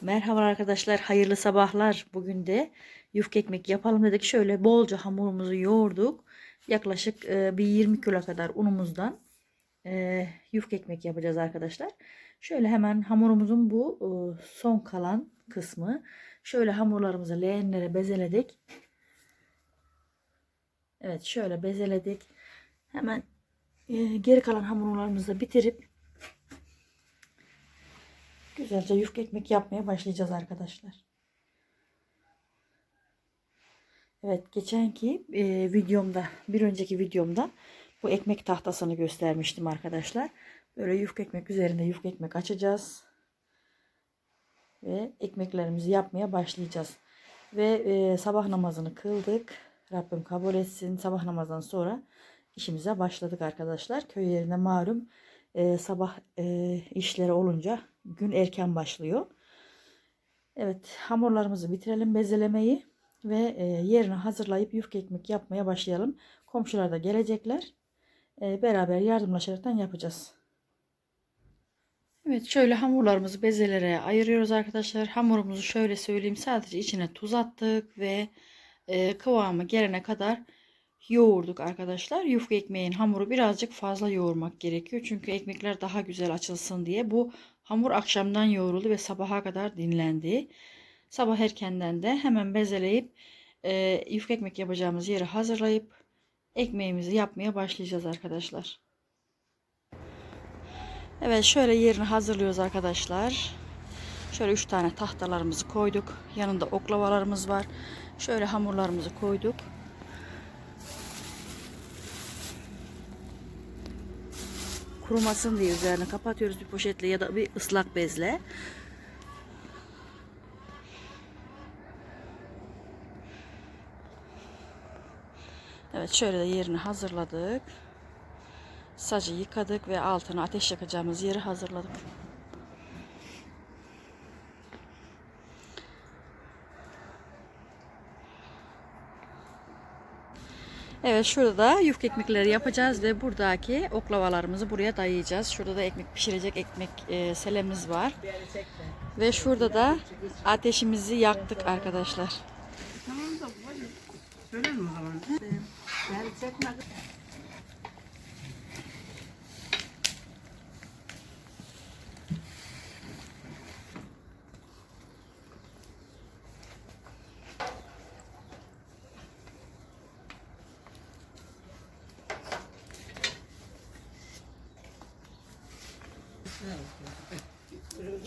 Merhaba arkadaşlar, hayırlı sabahlar. Bugün de yufka ekmek yapalım dedik. Şöyle bolca hamurumuzu yoğurduk. Yaklaşık e, bir 20 kilo kadar unumuzdan e, yufka ekmek yapacağız arkadaşlar. Şöyle hemen hamurumuzun bu e, son kalan kısmı. Şöyle hamurlarımızı leğenlere bezeledik. Evet şöyle bezeledik. Hemen e, geri kalan hamurlarımızı bitirip Güzelce yufka ekmek yapmaya başlayacağız arkadaşlar. Evet geçenki e, videomda bir önceki videomda bu ekmek tahtasını göstermiştim arkadaşlar. Böyle yufka ekmek üzerinde yufka ekmek açacağız. Ve ekmeklerimizi yapmaya başlayacağız. Ve e, sabah namazını kıldık. Rabbim kabul etsin. Sabah namazdan sonra işimize başladık arkadaşlar. Köy yerinde malum e, sabah e, işleri olunca gün erken başlıyor. Evet hamurlarımızı bitirelim bezelemeyi ve e, yerini hazırlayıp yufka ekmek yapmaya başlayalım. Komşular da gelecekler. E, beraber yardımlaşaraktan yapacağız. Evet şöyle hamurlarımızı bezelere ayırıyoruz arkadaşlar. Hamurumuzu şöyle söyleyeyim sadece içine tuz attık ve e, kıvamı gelene kadar yoğurduk arkadaşlar. Yufka ekmeğin hamuru birazcık fazla yoğurmak gerekiyor. Çünkü ekmekler daha güzel açılsın diye. Bu hamur akşamdan yoğruldu ve sabaha kadar dinlendi. Sabah erkenden de hemen bezeleyip e, yufka ekmek yapacağımız yeri hazırlayıp ekmeğimizi yapmaya başlayacağız arkadaşlar. Evet şöyle yerini hazırlıyoruz arkadaşlar. Şöyle 3 tane tahtalarımızı koyduk. Yanında oklavalarımız var. Şöyle hamurlarımızı koyduk. Kurumasın diye üzerine kapatıyoruz bir poşetle ya da bir ıslak bezle. Evet şöyle de yerini hazırladık. Sacı yıkadık ve altına ateş yakacağımız yeri hazırladık. Evet şurada da yufka ekmekleri yapacağız ve buradaki oklavalarımızı buraya dayayacağız. Şurada da ekmek pişirecek ekmek e, selemiz var. Ve şurada da ateşimizi yaktık arkadaşlar. Tamam da hadi. Söylerim o zaman.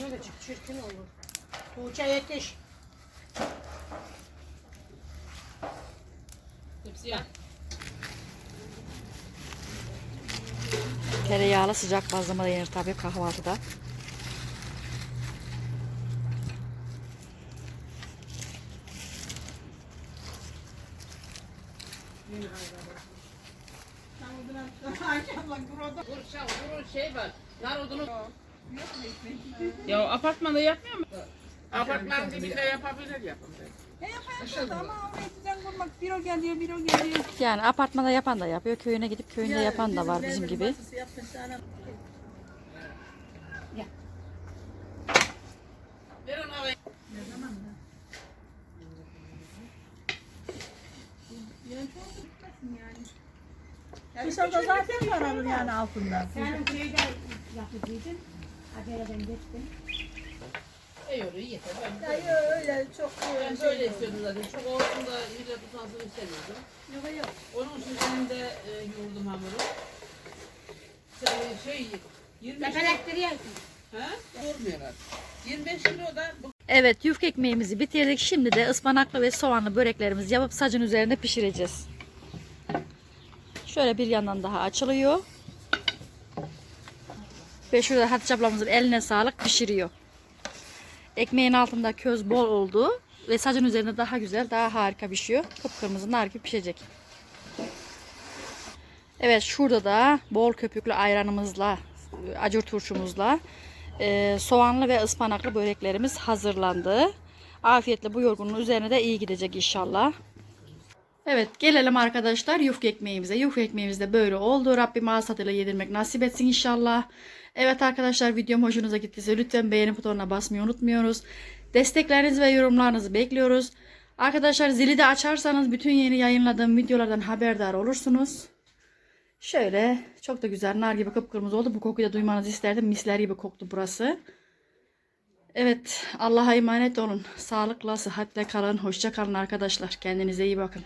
Böyle çık çirkin olur. Tuğçe yetiş. Tereyağlı sıcak bazlama da yenir tabii kahvaltıda. Bursa, burun şey var. Nar odunu. Ya apartmanda yapmıyor mu? Apartman dibinde yapabilir yapın. E yaparsın ama oraya düzen kurmak. Bir o geliyor, bir o geliyor. Yani apartmanda yapan da yapıyor. Köyüne gidip köyünde yapan da var bizim gibi. Dışarıda zaten paranın yani altında. İyi olur, iyi yeter. Ben, Ya öyle çok ben böyle istiyordum zaten. Çok olsun da iyice tutansın istemiyordum. Yok yok. Onun için benim de e, yoğurdum hamuru. Şey, şey 25 kilo. Ha? Vurmuyorlar. 25 kilo da bu Evet yufka ekmeğimizi bitirdik. Şimdi de ıspanaklı ve soğanlı böreklerimizi yapıp sacın üzerinde pişireceğiz. Şöyle bir yandan daha açılıyor. Ve şurada Hatice ablamızın eline sağlık pişiriyor. Ekmeğin altında köz bol oldu. Ve sacın üzerinde daha güzel, daha harika pişiyor. Kıpkırmızı nar gibi pişecek. Evet şurada da bol köpüklü ayranımızla, acur turşumuzla e, soğanlı ve ıspanaklı böreklerimiz hazırlandı. Afiyetle bu yorgunluğun üzerine de iyi gidecek inşallah. Evet gelelim arkadaşlar yufka ekmeğimize. Yufka ekmeğimiz de böyle oldu. Rabbim ağız yedirmek nasip etsin inşallah. Evet arkadaşlar videom hoşunuza gittiyse lütfen beğeni butonuna basmayı unutmuyoruz. Desteklerinizi ve yorumlarınızı bekliyoruz. Arkadaşlar zili de açarsanız bütün yeni yayınladığım videolardan haberdar olursunuz. Şöyle çok da güzel nar gibi kıpkırmızı oldu. Bu kokuyu da duymanızı isterdim. Misler gibi koktu burası. Evet Allah'a emanet olun. Sağlıkla, sıhhatle kalın. Hoşça kalın arkadaşlar. Kendinize iyi bakın.